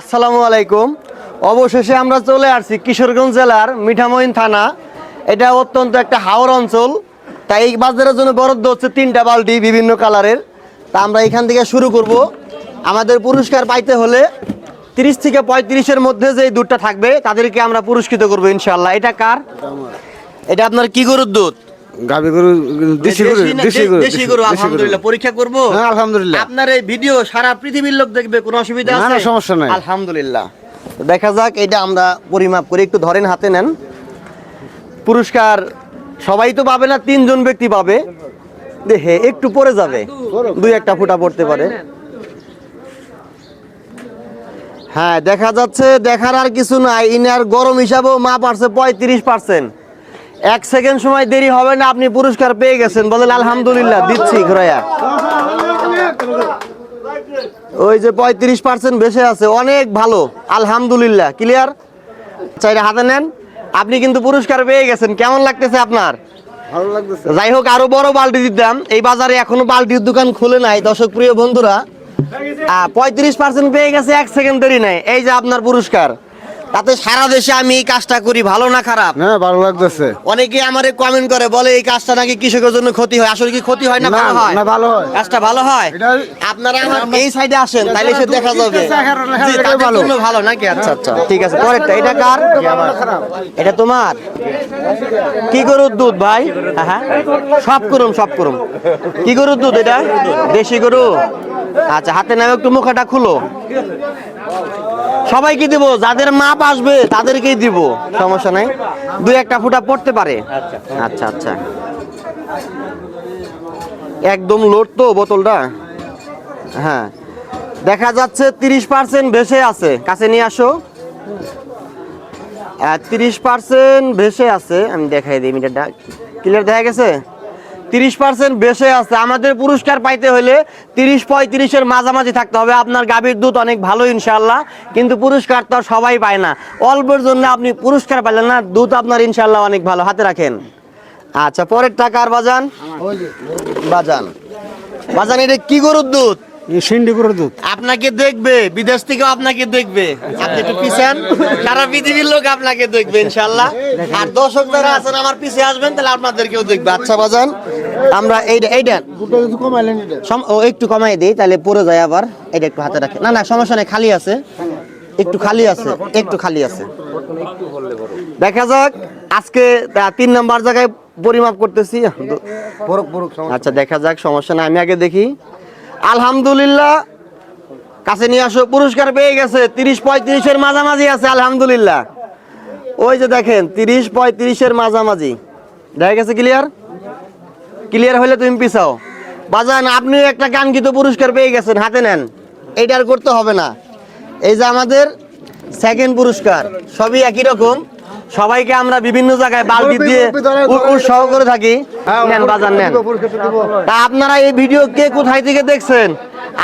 আসসালামু আলাইকুম। অবশেষে আমরা চলে আসছি কিশোরগঞ্জ জেলার মিঠামইন থানা। এটা অত্যন্ত একটা হাওর অঞ্চল। তাই এই বাজারের জন্য বরাদ্দ হচ্ছে তিনটা বালতি বিভিন্ন কালারের। তা আমরা এখান থেকে শুরু করব। আমাদের পুরস্কার পাইতে হলে তিরিশ থেকে পঁয়ত্রিশের মধ্যে যে দুধটা থাকবে, তাদেরকে আমরা পুরস্কৃত করব ইনশাল্লাহ এটা কার? এটা আপনার কি গরুর দুধ? গাবি গরু দেশি গরু দেশি গরু দেশি গরু আলহামদুলিল্লাহ পরীক্ষা করব? হ্যাঁ আলহামদুলিল্লাহ। আপনার এই ভিডিও সারা পৃথিবীর লোক দেখবে কোনো অসুবিধা আছে না, সমস্যা নাই। আলহামদুলিল্লাহ। দেখা যাক এটা আমরা পরিমাপ করে একটু ধরেন হাতে নেন। পুরস্কার সবাই তো পাবে না তিনজন ব্যক্তি পাবে। দেখে একটু পরে যাবে। দুই একটা ফুটা পড়তে পারে। হ্যাঁ দেখা যাচ্ছে দেখার আর কিছু নাই। ইনার গরম হিসাবেও মাপ আসছে পঁয়ত্রিশ পার্সেন্ট। এক সেকেন্ড সময় দেরি হবে না আপনি পুরস্কার পেয়ে গেছেন। বলেন আলহামদুলিল্লাহ দিচ্ছি ঘুরাইয়া। ওই যে পঁয়ত্রিশ পার্সেন্ট বেশি আছে অনেক ভালো আলহামদুলিল্লাহ ক্লিয়ার চাইটা হাতে নেন। আপনি কিন্তু পুরস্কার পেয়ে গেছেন কেমন লাগতেছে আপনার? যাই হোক আরও বড় বালতি দিতাম এই বাজারে এখনও বালতির দোকান খুলে নাই দর্শক প্রিয় বন্ধুরা। পঁয়ত্রিশ পার্সেন্ট পেয়ে গেছে এক সেকেন্ড দেরি নাই। এই যে আপনার পুরস্কার। তাতে সারা দেশে আমি এই কাজটা করি ভালো না খারাপ? হ্যাঁ ভালো লাগতেছে। অনেকে আমারে কমেন্ট করে বলে এই কাজটা নাকি কৃষকের জন্য ক্ষতি হয়। আসলে কি ক্ষতি হয় না ভালো হয়? না, ভালো হয়। কাজটা ভালো হয়? আপনারা আমার এই সাইডে আসেন তাইলে সে দেখা যাবে। জি, তাদের ভালো। জন্য ভালো নাকি? আচ্ছা আচ্ছা ঠিক আছে। পরেরটা এটা কার? এটা তোমার? কি গরুর দুধ ভাই? হ্যাঁ, হ্যাঁ। সব করুম সব করুম কি গরুর দুধ এটা? দেশি গরু? আচ্ছা হাতে নাও একটু মুখাটা খুলো। সবাইকে দিব যাদের মাপ আসবে তাদেরকেই দিব। সমস্যা নাই। দুই একটা ফুটা পড়তে পারে। আচ্ছা। আচ্ছা একদম লোড তো বোতলটা। হ্যাঁ। দেখা যাচ্ছে তিরিশ পার্সেন্ট ভেসে আছে। কাছে নিয়ে আসো। তিরিশ পার্সেন্ট ভেসে আছে। আমি দেখাই দিই মিটারটা। ক্লিয়ার দেখা গেছে? তিরিশ পার্সেন্ট বেশে আছে। আমাদের পুরস্কার পাইতে হলে তিরিশ পঁয়ত্রিশের মাঝামাঝি থাকতে হবে। আপনার গাভীর দুধ অনেক ভালো ইনশাল্লাহ কিন্তু পুরস্কার তো আর সবাই পায় না। অল্পের জন্য আপনি পুরস্কার পাইলেন না দুধ আপনার ইনশাল্লাহ অনেক ভালো। হাতে রাখেন। আচ্ছা পরের টাকা আর বাজান বাজান। বাজান এটা কি গরুর দুধ? সিন্ডি গরুর দুধ। আপনাকে দেখবে বিদেশ থেকেও আপনাকে দেখবে। আপনি একটু পিছান সারা পৃথিবীর লোক আপনাকে দেখবে ইনশাল্লাহ আর দর্শক যারা আছেন আমার পিছে আসবেন তাহলে আপনাদেরকেও দেখবে। আচ্ছা বাজান আমরা এইটা এইটা ও একটু কমাই দিই তাহলে পড়ে যায় আবার। এটা একটু হাতে রাখে না না সমস্যা নেই খালি আছে। একটু খালি আছে একটু খালি আছে। দেখা যাক আজকে তিন নাম্বার জায়গায় পরিমাপ করতেছি। আচ্ছা দেখা যাক সমস্যা না আমি আগে দেখি। আলহামদুলিল্লাহ। কাছে নিয়ে আসো, পুরস্কার পেয়ে গেছে, তিরিশ পঁয়ত্রিশের মাঝামাঝি আছে, আলহামদুলিল্লাহ। ওই যে দেখেন, তিরিশ পঁয়ত্রিশের মাঝামাঝি। দেখা গেছে ক্লিয়ার ক্লিয়ার হলে তুমি পিছাও। বাজান, আপনি একটা কাঙ্ক্ষিত পুরস্কার পেয়ে গেছেন, হাতে নেন। এইটা আর করতে হবে না। এই যে আমাদের সেকেন্ড পুরস্কার, সবই একই রকম। সবাইকে আমরা বিভিন্ন জায়গায় বালতি দিয়ে উৎসাহ করে থাকি। নেন বাজার নেন। তা আপনারা এই ভিডিও কে কোথায় থেকে দেখছেন?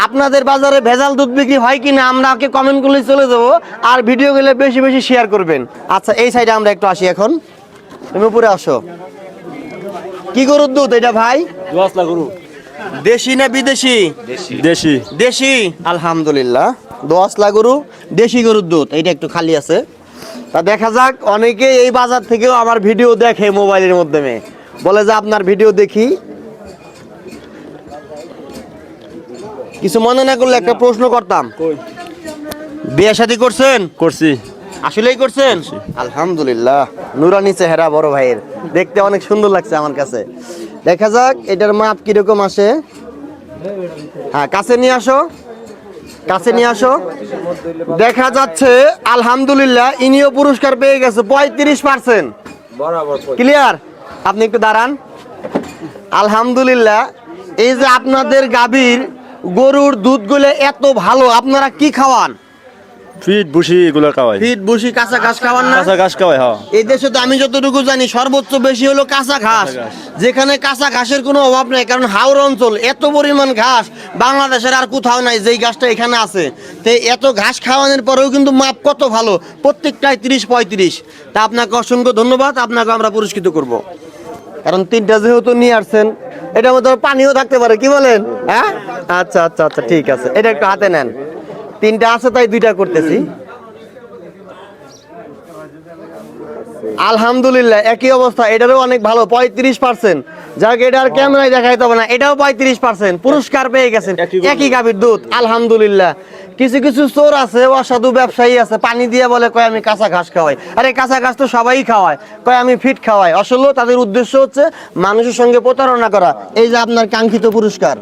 আপনাদের বাজারে ভেজাল দুধ বিক্রি হয় কিনা আমরা ওকে কমেন্ট করলে চলে যাব আর ভিডিওগুলো বেশি বেশি শেয়ার করবেন। আচ্ছা এই সাইডে আমরা একটু আসি এখন। তুমি উপরে আসো। কি গরুর দুধ এটা ভাই? গরু। দেশি না বিদেশি? দেশি। দেশি। আলহামদুলিল্লাহ। দোয়াশলা গরু দেশি গরুর দুধ। এটা একটু খালি আছে। তা দেখা যাক অনেকে এই বাজার থেকেও আমার ভিডিও দেখে মোবাইলের মাধ্যমে। বলে যে আপনার ভিডিও দেখি। কিছু মনে না করলে একটা প্রশ্ন করতাম। বিয়ে শাদী করছেন? করছি। আসলেই করছেন? আলহামদুলিল্লাহ নুরানি চেহারা বড় ভাইয়ের। দেখতে অনেক সুন্দর লাগছে আমার কাছে। দেখা যাক এটার মাপ কীরকম আসে? হ্যাঁ কাছে নিয়ে আসো। কাছে নিয়ে আসো। দেখা যাচ্ছে আলহামদুলিল্লাহ ইনিও পুরস্কার পেয়ে গেছে পঁয়ত্রিশ পার্সেন্ট। ক্লিয়ার? আপনি একটু দাঁড়ান। আলহামদুলিল্লাহ এই যে আপনাদের গাভীর গরুর দুধগুলো এত ভালো আপনারা কি খাওয়ান? ফিট বুসি এগুলো খাওয়াই। ফিট বুসি কাঁচা ঘাস খাওয়ান না? কাঁচা ঘাস খাওয়াই হ্যাঁ। এই দেশে তো আমি যতটুকু জানি সর্বোচ্চ বেশি হলো কাঁচা ঘাস। যেখানে কাঁচা ঘাসের কোনো অভাব নেই কারণ হাওড় অঞ্চল এত পরিমাণ ঘাস বাংলাদেশের আর কোথাও নাই যেই ঘাসটা এখানে আছে। তো এত ঘাস খাওয়ানোর পরেও কিন্তু মাপ কত ভালো? প্রত্যেকটাই তিরিশ পঁয়ত্রিশ। তা আপনাকে অসংখ্য ধন্যবাদ আপনাকে আমরা পুরস্কৃত করব। কারণ তিনটা যেহেতু নিয়ে আসছেন এটার মধ্যে পানিও থাকতে পারে কি বলেন? হ্যাঁ? আচ্ছা আচ্ছা আচ্ছা ঠিক আছে। এটা একটু হাতে নেন। তিনটা আছে তাই দুইটা করতেছি। আলহামদুলিল্লাহ একই অবস্থা। এটারও অনেক ভালো পঁয়ত্রিশ পার্সেন্ট। যাক এটার ক্যামেরায় দেখাইতে হবে না এটাও পঁয়ত্রিশ পার্সেন্ট। পুরস্কার পেয়ে গেছেন। একই গাভীর দুধ আলহামদুলিল্লাহ। কিছু কিছু চোর আছে অসাধু ব্যবসায়ী আছে পানি দিয়ে বলে কয় আমি কাঁচা ঘাস খাওয়াই। আরে কাঁচা ঘাস তো সবাই খাওয়ায়। কয় আমি ফিট খাওয়াই। আসলে তাদের উদ্দেশ্য হচ্ছে মানুষের সঙ্গে প্রতারণা করা। এই যে আপনার কাঙ্ক্ষিত পুরস্কার।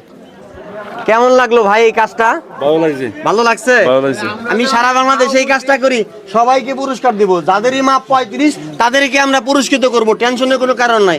কেমন লাগল ভাই এই কাজটা? ভালো লাগছে। ভালো লাগছে? ভালো লাগছে। আমি সারা বাংলাদেশে এই কাজটা করি সবাইকে পুরস্কার দিব। যাদেরই মাপ পঁয়ত্রিশ তাদেরকে আমরা পুরস্কৃত করব টেনশনের কোনো কারণ নাই।